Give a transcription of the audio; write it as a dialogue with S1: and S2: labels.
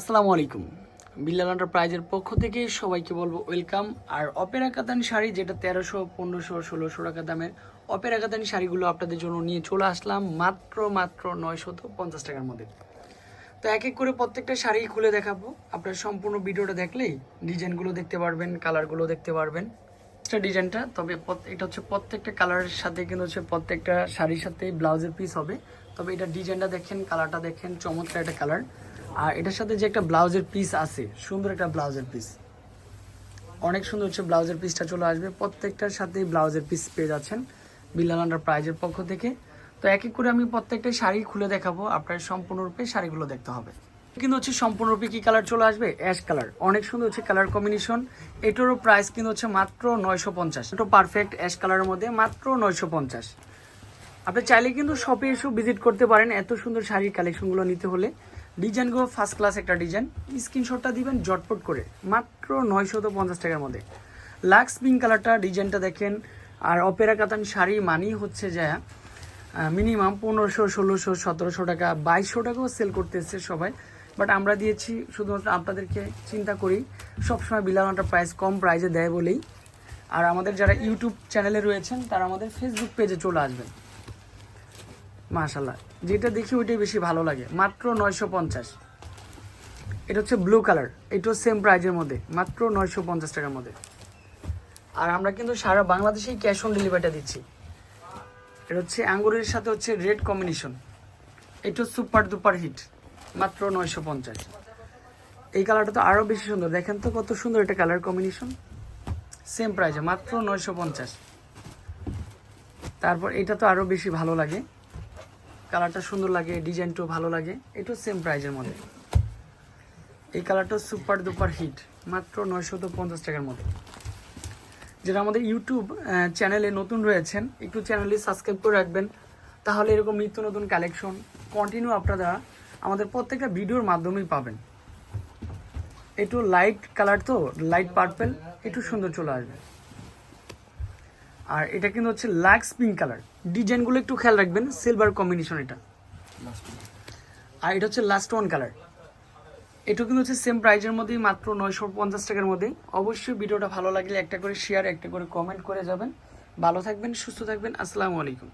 S1: আসসালামু আলাইকুম। বিল্লাল এন্টারপ্রাইজের পক্ষ থেকে সবাইকে বলব ওয়েলকাম। আর অপেরা কাতান শাড়ি, যেটা তেরোশো, পনেরোশো ষোলোশো টাকা দামের অপেরা কাতান শাড়িগুলো আপনাদের জন্য নিয়ে চলে আসলাম মাত্র মাত্র নয়শত পঞ্চাশ টাকার মধ্যে। তো এক এক করে প্রত্যেকটা শাড়ি খুলে দেখাবো। আপনার সম্পূর্ণ ভিডিওটা দেখলেই ডিজাইনগুলো দেখতে পারবেন, কালারগুলো দেখতে পারবেন। এটা ডিজাইনটা, তবে এটা হচ্ছে প্রত্যেকটা কালারের সাথে কিন্তু হচ্ছে প্রত্যেকটা শাড়ির সাথে ব্লাউজের পিস হবে। তবে এটা ডিজাইনটা দেখেন, কালারটা দেখেন, চমৎকার একটা কালার। আর এটার সাথে যে একটা ব্লাউজের পিস আছে, সুন্দর একটা ব্লাউজের পিস অনেক সুন্দর হচ্ছে ব্লাউজের পিসটা চলে আসবে। প্রত্যেকটার সাথেই ব্লাউজের পিস পেয়ে যাচ্ছেন বিল্লাল আন্ডার প্রাইজের পক্ষ থেকে। তো এক এক করে আমি প্রত্যেকটা শাড়ি খুলে দেখাবো। আপনার সম্পূর্ণরূপে শাড়িগুলো দেখতে হবে। কিন্তু হচ্ছে সম্পূর্ণরূপে কি কালার চলে আসবে? অ্যাশ কালার অনেক সুন্দর হচ্ছে কালার কম্বিনেশন এটারও প্রাইস কিন্তু হচ্ছে মাত্র নয়শো পঞ্চাশ। এটা পারফেক্ট অ্যাশ কালারের মধ্যে মাত্র নয়শো পঞ্চাশ। আপনি চাইলে কিন্তু শপে এসেও ভিজিট করতে পারেন এত সুন্দর শাড়ির কালেকশনগুলো নিতে হলে। ডিজাইনগুলো ফার্স্ট ক্লাস একটা ডিজাইন। স্ক্রিনশটটা দিবেন জটপট করে, মাত্র নয়শত পঞ্চাশ টাকার মধ্যে। লাক্স পিঙ্ক কালারটা ডিজাইনটা দেখেন, আর অপেরা কাতান শাড়ি মানেই হচ্ছে যে মিনিমাম পনেরোশো, ষোলোশো, সতেরোশো টাকা, বাইশশো টাকাও সেল করতেছে সবাই। বাট আমরা দিয়েছি, শুধুমাত্র আপনাদেরকে চিন্তা করি, সবসময় বিলানোটা প্রাইস কম প্রাইসে দেয় বলেই। আর আমাদের যারা ইউটিউব চ্যানেলে রয়েছেন, তারা আমাদের ফেসবুক পেজে চলে আসবেন। মাশাল্লাহ যেটা দেখি ওইটাই বেশি ভালো লাগে। মাত্র নয়শো পঞ্চাশ। এটা হচ্ছে ব্লু কালার এটাও সেম প্রাইজের মধ্যে। মাত্র নয়শো পঞ্চাশ টাকার মধ্যে। আর আমরা কিন্তু সারা বাংলাদেশেই ক্যাশ অন ডেলিভারিটা দিচ্ছি। এটা হচ্ছে আঙ্গুরের সাথে হচ্ছে রেড কম্বিনেশন এটা সুপার দুপার হিট মাত্র নয়শো পঞ্চাশ। এই কালারটা তো আরও বেশি সুন্দর। দেখেন তো কত সুন্দর এটা কালার কম্বিনেশন সেম প্রাইজে মাত্র নয়শো পঞ্চাশ। তারপর এটা তো আরও বেশি ভালো লাগে। কালারটা সুন্দর লাগে, ডিজাইনটাও ভালো লাগে। এটাও সেম প্রাইজের মধ্যে। এই কালারটা সুপার দুপার হিট মাত্র নয়শত পঞ্চাশ টাকার মধ্যে। যেটা আমাদের ইউটিউব চ্যানেলে নতুন রয়েছেন, একটু চ্যানেলে সাবস্ক্রাইব করে রাখবেন। তাহলে এরকম নিত্য নতুন কালেকশন কন্টিনিউ আপনারা আমাদের প্রত্যেকটা ভিডিওর মাধ্যমেই পাবেন। একটু লাইট কালার তো লাইট পার্পেল একটু সুন্দর চলে আসবে। আর এটা কিন্তু হচ্ছে লাক্স পিঙ্ক কালার ডিজাইনগুলো একটু খেয়াল রাখবেন সিলভার কম্বিনেশন এটা। আর এটা হচ্ছে লাস্ট ওয়ান কালার এটা কিন্তু হচ্ছে সেম প্রাইজের মধ্যেই, মাত্র নয়শো পঞ্চাশ টাকার মধ্যে অবশ্যই ভিডিওটা ভালো লাগলে একটা করে শেয়ার একটা করে কমেন্ট করে যাবেন। ভালো থাকবেন, সুস্থ থাকবেন, আসসালামু আলাইকুম।